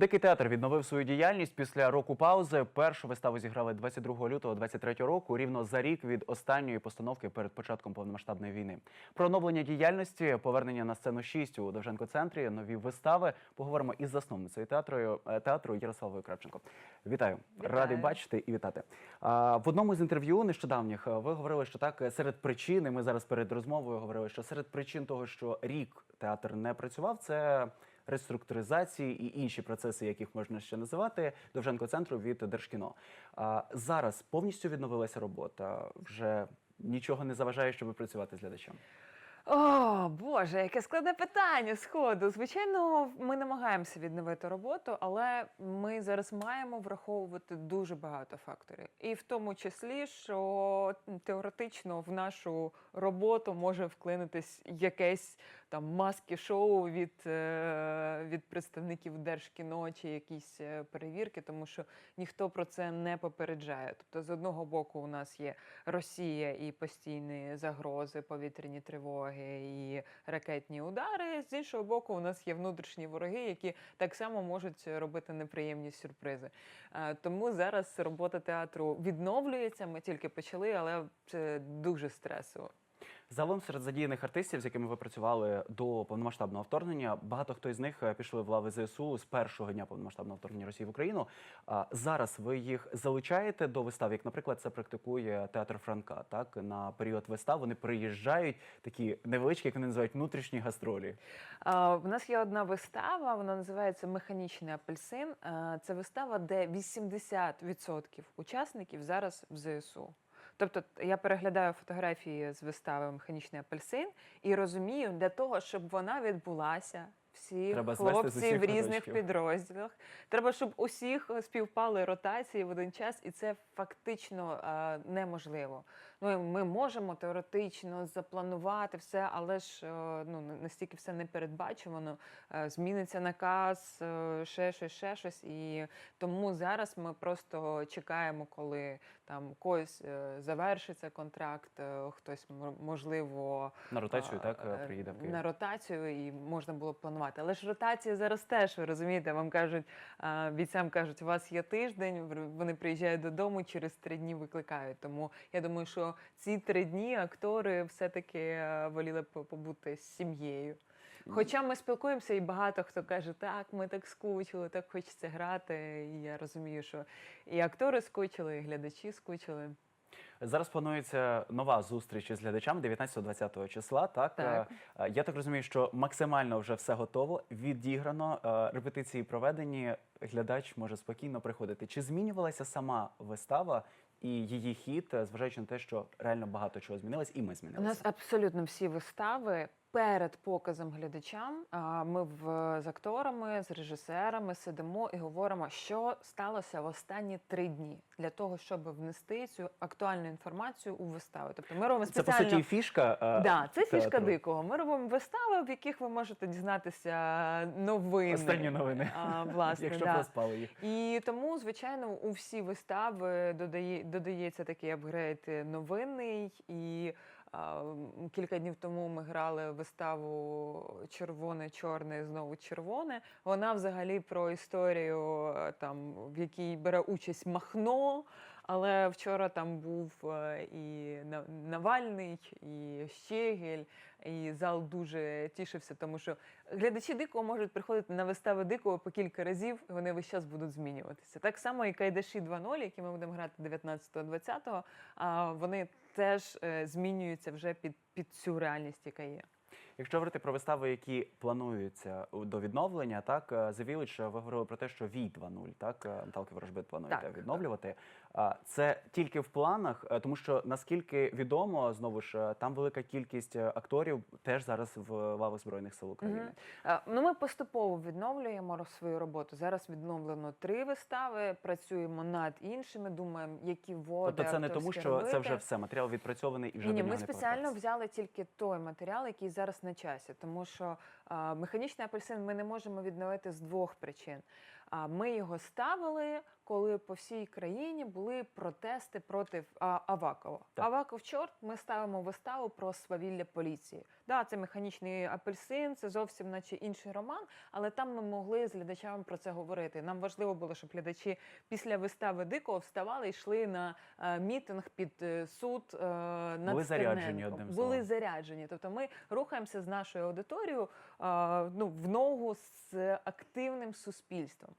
Дикий театр відновив свою діяльність після року паузи. Першу виставу зіграли 22 лютого 23 року, рівно за рік від останньої постановки перед початком повномасштабної війни. Про оновлення діяльності, повернення на сцену 6 у Довженко центрі, нові вистави. Поговоримо із засновницею театру, е, театру Ярославою Кравченко. Вітаю. Вітаю. радий бачити і вітати. В одному з інтерв'ю нещодавніх е, ви говорили, що так е, серед причин, і ми зараз перед розмовою говорили, що серед причин того, що рік театр не працював, це реструктуризації і інші процеси, яких можна ще називати, Довженко центру від Держкіно. Зараз повністю відновилася робота. Вже нічого не заважає, щоб працювати з глядачем. О, Боже, яке складне питання сходу. Звичайно, ми намагаємося відновити роботу, але ми зараз маємо враховувати дуже багато факторів. І в тому числі, що теоретично в нашу роботу може вклинитись якесь там маски-шоу від, е, від представників Держкіно чи якісь е, перевірки, тому що ніхто про це не попереджає. Тобто, з одного боку, у нас є Росія і постійні загрози, повітряні тривоги і ракетні удари. З іншого боку, у нас є внутрішні вороги, які так само можуть робити неприємні сюрпризи. Е, Тому зараз робота театру відновлюється. Ми тільки почали, але це дуже стресово. Загалом серед задіяних артистів, з якими ви працювали до повномасштабного вторгнення, багато хто із них е, пішли в лави ЗСУ з першого дня повномасштабного вторгнення Росії в Україну. А зараз ви їх залучаєте до вистав, як, наприклад, це практикує театр Франка. Так на період вистав вони приїжджають такі невеличкі, як вони називають внутрішні гастролі. В нас є одна вистава, вона називається Механічний апельсин. А, Це вистава, де 80% учасників зараз в ЗСУ. Тобто я переглядаю фотографії з вистави Механічний апельсин і розумію, для того, щоб вона відбулася. Всі Треба звести з хлопці усіх в різних куточків. підрозділах. Треба, щоб усіх співпали ротації в один час, і це фактично е, неможливо. Ну, ми можемо теоретично запланувати все, але ж е, ну, на- настільки все не передбачувано. Е, зміниться наказ, е, ще щось, ще щось. І тому зараз ми просто чекаємо, коли там когось завершиться контракт, хтось можливо На ротацію, а, так, приїде в Київ. на ротацію, і можна було планувати. Але ж ротація зараз теж, ви розумієте, вам кажуть, бійцям кажуть, у вас є тиждень, вони приїжджають додому, через три дні викликають. Тому я думаю, що ці три дні актори все-таки е, воліли б побути з сім'єю. Хоча ми спілкуємося, і багато хто каже, так, ми так скучили, так хочеться грати. І я розумію, що і актори скучили, і глядачі скучили. Зараз планується нова зустріч із глядачами 19-20 числа. Так, Так. Е, е, я так розумію, що максимально вже все готово, відіграно, репетиції проведені. Глядач може спокійно приходити. Чи змінювалася сама вистава і її хід, е, зважаючи на те, що реально багато чого змінилось, і ми У нас абсолютно всі вистави перед показом глядачам. Ми в, з акторами, з режисерами сидимо і говоримо, що сталося в останні три дні для того, щоб внести цю актуальну інформацію у вистави. Тобто ми робимо Це по суті фішка. Да, це фішка дикого. Ми робимо вистави, в яких ви можете дізнатися новини. Останні новини. А, власне, Якщо да. проспали їх. І тому, звичайно, у всі вистави додає, додається такий апгрейд новинний. І кілька днів тому ми грали виставу Червоне, чорне, знову червоне. Вона взагалі про історію, е, там, в якій бере участь Махно. Але вчора там був е, і На- Навальний, і Щегель, і зал дуже тішився, тому що глядачі дикого можуть приходити на вистави дикого по кілька разів, і вони весь час будуть змінюватися. Так само і Кайдаші 2.0, які ми будемо грати 19-20, а вони теж е, змінюються вже під, під цю реальність, яка є. Якщо говорити про вистави, які плануються до відновлення, так е, Village, е, ви говорили про те, що Вій 2.0, так е, Наталки Ворожбит плануєте Так. відновлювати. А Це тільки в планах, тому що наскільки відомо, знову ж там велика кількість акторів теж зараз в лавах збройних сил України. Е, Ну, ми поступово відновлюємо свою роботу. Зараз відновлено три вистави, працюємо над іншими, думаємо, які води. Тобто це не тому, що це вже все матеріал відпрацьований і вже Ні, ні, ми не спеціально повертатися. взяли тільки той матеріал, який зараз на часі, тому що Механічний апельсин ми не можемо відновити з двох причин. А, Ми його ставили, коли по всій країні були протести проти Авакова. Так. Аваков чорт, ми ставимо виставу про свавілля поліції. Да, це механічний апельсин, це зовсім наче інший роман, але там ми могли з глядачами про це говорити. Нам важливо було, щоб глядачі після вистави дикого вставали і йшли на е, мітинг під е, суд е, над Були заряджені, одним Були заряджені. Тобто ми рухаємося з нашою аудиторією ну, в ногу з активним суспільством.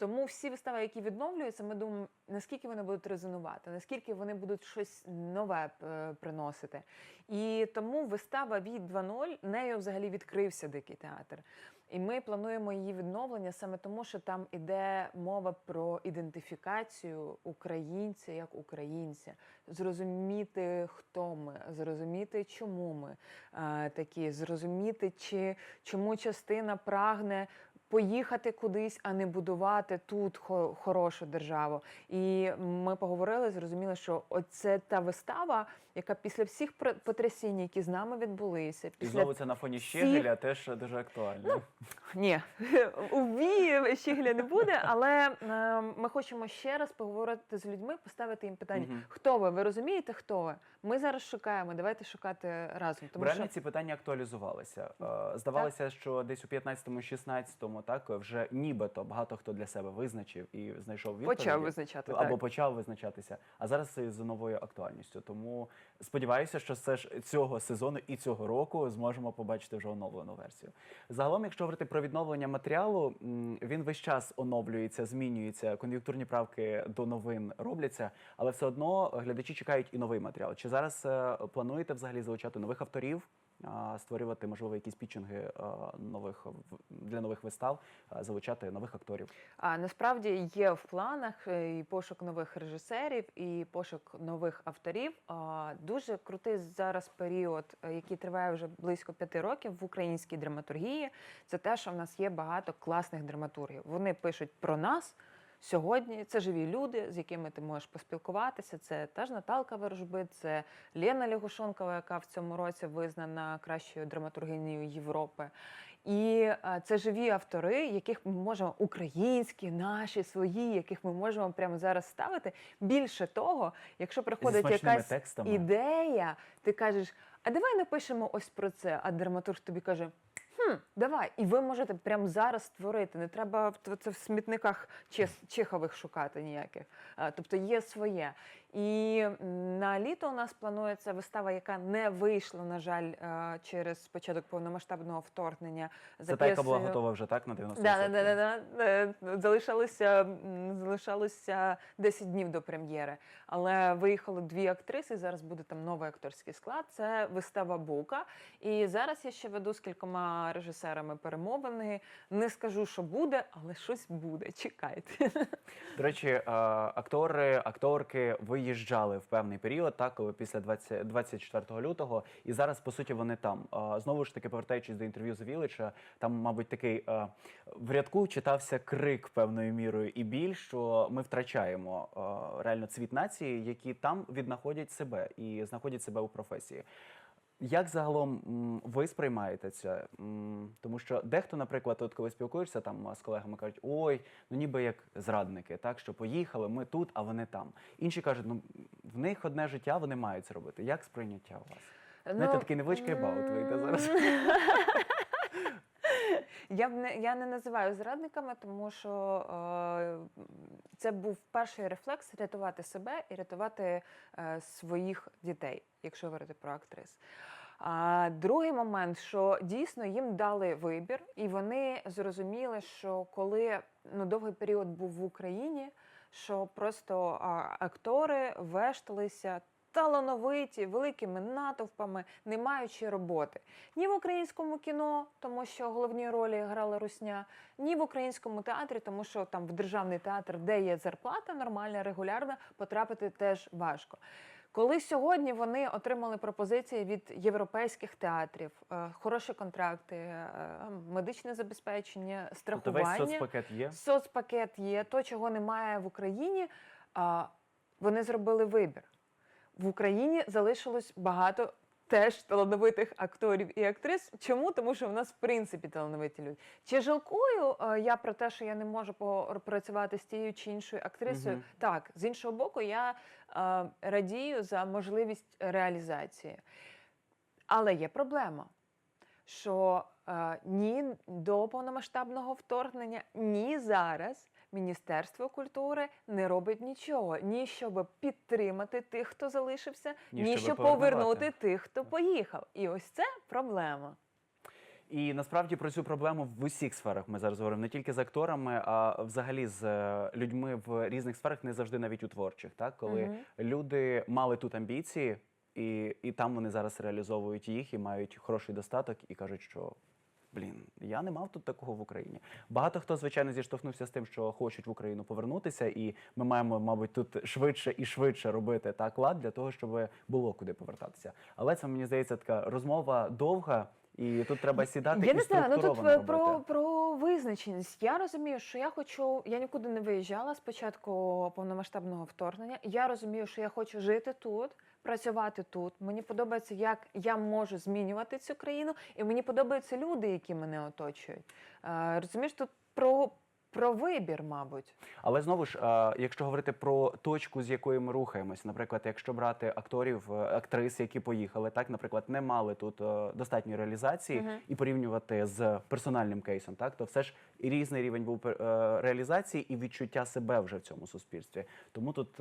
Тому всі вистави, які відновлюються, ми думаємо, наскільки вони будуть резонувати, наскільки вони будуть щось нове е, приносити. І тому вистава від 2.0, нею взагалі відкрився дикий театр. І ми плануємо її відновлення саме тому, що там іде мова про ідентифікацію українця як українця, зрозуміти, хто ми, зрозуміти, чому ми е, такі, зрозуміти, чи чому частина прагне. Поїхати кудись, а не будувати тут хо- хорошу державу. І ми поговорили, зрозуміли, що оце та вистава, яка після всіх потрясінь, які з нами відбулися, І знову це на фоні всіх- Щегеля теж дуже актуально. ні, у вії щігля не буде, але е, ми хочемо ще раз поговорити з людьми, поставити їм питання: Мгм. хто ви? Ви розумієте, хто ви? Ми зараз шукаємо. Давайте шукати разом. Тому Реально що ці питання актуалізувалися. Е, Здавалося, що десь у 15-16, так вже нібито багато хто для себе визначив і знайшов відповіді. почав визначати або так. почав визначатися. А зараз це з новою актуальністю. Тому сподіваюся, що все ж цього сезону і цього року зможемо побачити вже оновлену версію. Загалом, якщо говорити про відновлення матеріалу, він весь час оновлюється, змінюється. Кон'юнктурні правки до новин робляться, але все одно глядачі чекають і новий матеріал. Чи зараз е, плануєте взагалі залучати нових авторів? Створювати можливо якісь пітчинги а, нових для нових вистав, залучати нових акторів. А насправді є в планах е, і пошук нових режисерів, і пошук нових авторів. Дуже крутий зараз період, е, який триває вже близько п'яти років в українській драматургії. Це те, що в нас є багато класних драматургів. Вони пишуть про нас. Сьогодні це живі люди, з якими ти можеш поспілкуватися. Це та ж Наталка Ворожби, це Лена Лягушонкова, яка в цьому році визнана кращою драматургинею Європи. І е, це живі автори, яких ми можемо українські, наші, свої, яких ми можемо прямо зараз ставити. Більше того, якщо приходить якась текстами. ідея, ти кажеш, а давай напишемо ось про це. А драматург тобі каже. Хм, давай, і ви можете прямо зараз створити. Не треба це в смітниках Чехових шукати ніяких. Тобто є своє. І на літо у нас планується вистава, яка не вийшла, на жаль, е, через початок повномасштабного вторгнення. Це та, яка була готова вже так на 90%? Да, да, да, да, да. Е, Залишалося, м, залишалося 10 днів до прем'єри. Але виїхали дві актриси. Зараз буде там новий акторський склад. Це вистава Бука. І зараз я ще веду з кількома режисерами перемовини. Не скажу, що буде, але щось буде. Чекайте. До речі, е, актори, акторки виїжджали в певний період, так, коли після 20, 24 лютого, і зараз, по суті, вони там. Знову ж таки, повертаючись до інтерв'ю з Вілича, там, мабуть, такий е, в рядку читався крик певною мірою і біль, що ми втрачаємо е, реально цвіт нації, які там віднаходять себе і знаходять себе у професії. Як загалом м, ви сприймаєте це? М, Тому що дехто, наприклад, от коли спілкуєшся там з колегами, кажуть, ой, ну ніби як зрадники, так що поїхали, ми тут, а вони там. Інші кажуть, ну в них одне життя, вони мають це робити. Як сприйняття у вас? Знаєте, такий невеличкий баут вийде зараз. Я не я не називаю зрадниками, тому що е, це був перший рефлекс рятувати себе і рятувати е, своїх дітей, якщо говорити про актрис. А другий момент, що дійсно їм дали вибір, і вони зрозуміли, що коли ну, довгий період був в Україні, що просто а, актори вешталися талановиті, великими натовпами, не маючи роботи. Ні в українському кіно, тому що головні ролі грала русня, ні в українському театрі, тому що там в державний театр, де є зарплата нормальна, регулярна, потрапити теж важко. Коли сьогодні вони отримали пропозиції від європейських театрів, е, хороші контракти, е, медичне забезпечення, Тобто весь страхування, соцпакет є. соцпакет є, то, чого немає в Україні, а, вони зробили вибір. В Україні залишилось багато теж талановитих акторів і актрис. Чому? Тому що в нас в принципі талановиті люди. Чи жалкую е, я про те, що я не можу попрацювати з тією чи іншою актрисою? Мгм. Так, з іншого боку, я е, радію за можливість реалізації. Але є проблема, що е, ні до повномасштабного вторгнення, ні зараз Міністерство культури не робить нічого, ні щоб підтримати тих, хто залишився, Ні, ні, щоб повернути тих, хто поїхав. І ось це проблема. І насправді про цю проблему в усіх сферах ми зараз говоримо не тільки з акторами, а взагалі з е, людьми в різних сферах, не завжди навіть у творчих. Так, коли Мгм. люди мали тут амбіції, і, і там вони зараз реалізовують їх і мають хороший достаток, і кажуть, що. Блін, я не мав тут такого в Україні. Багато хто, звичайно, зіштовхнувся з тим, що хочуть в Україну повернутися, і ми маємо, мабуть, тут швидше і швидше робити так лад для того, щоб було куди повертатися. Але це мені здається така розмова довга, і тут треба сідати Я і не знаю, ну тут е, робити. про, про визначеність. Я розумію, що я хочу. Я нікуди не виїжджала з початку повномасштабного вторгнення. Я розумію, що я хочу жити тут, працювати тут. Мені подобається, як я можу змінювати цю країну, і мені подобаються люди, які мене оточують. Е, розумієш, тут про, про вибір, мабуть. Але знову ж, е, якщо говорити про точку, з якої ми рухаємось, наприклад, якщо брати акторів, е, актрис, які поїхали, так, наприклад, не мали тут е, достатньої реалізації, Мгм. і порівнювати з персональним кейсом, так, то все ж різний рівень був реалізації і відчуття себе вже в цьому суспільстві. Тому тут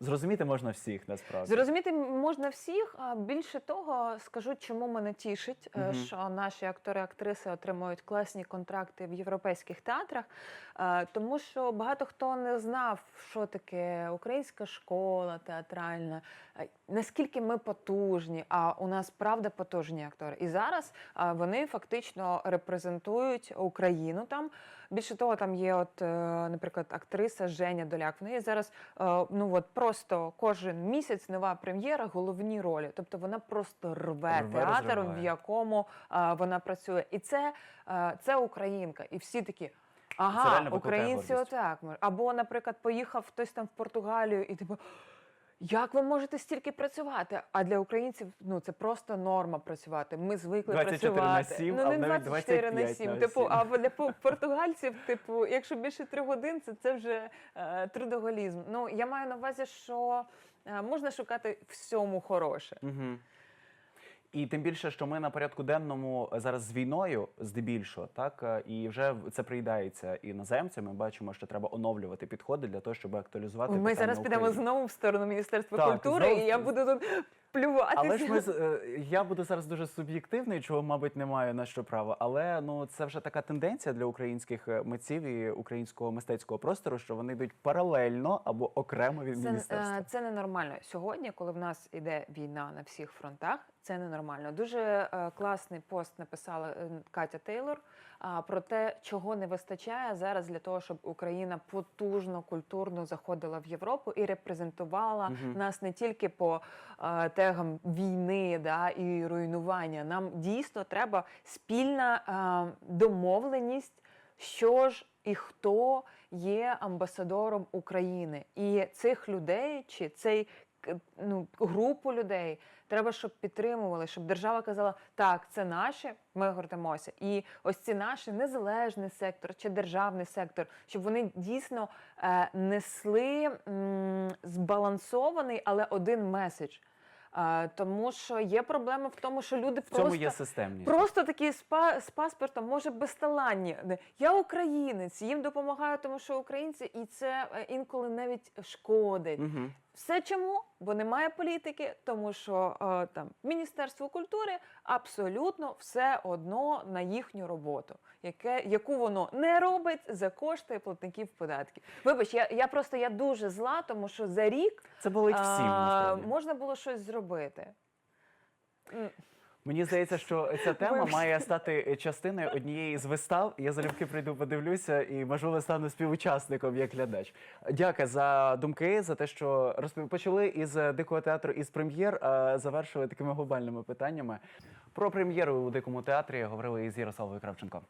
зрозуміти можна всіх насправді. Зрозуміти можна всіх. А більше того, скажу, чому мене тішить, угу. Що наші актори, актриси отримують класні контракти в європейських театрах, тому що багато хто не знав, що таке українська школа театральна, е, наскільки ми потужні. А у нас правда потужні актори. І зараз е, вони фактично репрезентують Україну там. Більше того, там є, от, е, наприклад, актриса Женя Доляк. В неї зараз е, ну от просто кожен місяць нова прем'єра, головні ролі. Тобто вона просто рве, Рве, театр, в якому е, вона працює. І це, е, це українка. І всі такі. Це Ага, реально викликає українці гордість. отак. мож- Або, наприклад, поїхав хтось там в Португалію, і типу. Як ви можете стільки працювати? А для українців ну це просто норма працювати. Ми звикли 24 на працювати. 7, ну а не навіть 24 на 25 7. на Типу, 7. а для по- португальців, типу, якщо більше трьох годин, це, це вже е, трудоголізм. Ну я маю на увазі, що е, можна шукати всьому хороше. Угу. І тим більше, що ми на порядку денному зараз з війною, здебільшого, так е, і вже це приїдається іноземцями. Ми бачимо, що треба оновлювати підходи для того, щоб актуалізувати. Ми питання зараз підемо України. знову в сторону Міністерства Так, культури, знову і я буду тут плюватися. Але ж ми з- е, я буду зараз дуже суб'єктивний, чого, мабуть, не маю на що права. Але ну це вже така тенденція для українських е, митців і українського мистецького простору, що вони йдуть паралельно або окремо від Це, міністерства. е, це ненормально. Сьогодні, коли в нас іде війна на всіх фронтах, це ненормально. Дуже е, класний пост написала е, Катя Тейлор про те, чого не вистачає зараз для того, щоб Україна потужно культурно заходила в Європу і репрезентувала Мгм. нас не тільки по е, тегам війни да, і руйнування. Нам дійсно треба спільна домовленість, що ж і хто є амбасадором України. І цих людей чи цей ну, групу людей треба, щоб підтримували, щоб держава казала, так, це наші, ми гордимося. І ось ці наші незалежний сектор чи державний сектор, щоб вони дійсно е, несли м, збалансований, але один меседж. Е, тому що є проблема в тому, що люди В цьому просто є. Просто такі з, па- з паспортом, може, безталанні. Я українець, їм допомагаю, тому що українці, і це е, інколи навіть шкодить. Угу. Все чому? Бо немає політики, тому що е, там Міністерство культури абсолютно все одно на їхню роботу, яке, яку воно не робить за кошти платників податків. Вибач, я, я просто я дуже зла, тому що за рік Це болить всім. е, можна було щось зробити. Мені здається, що ця тема має стати частиною однієї з вистав. Я залюбки прийду, подивлюся і можливо стану співучасником як глядач. Дякую за думки, за те, що розпів... почали із дикого театру із прем'єр, а завершили такими глобальними питаннями. Про прем'єру у дикому театрі говорили із Ярославою Кравченко.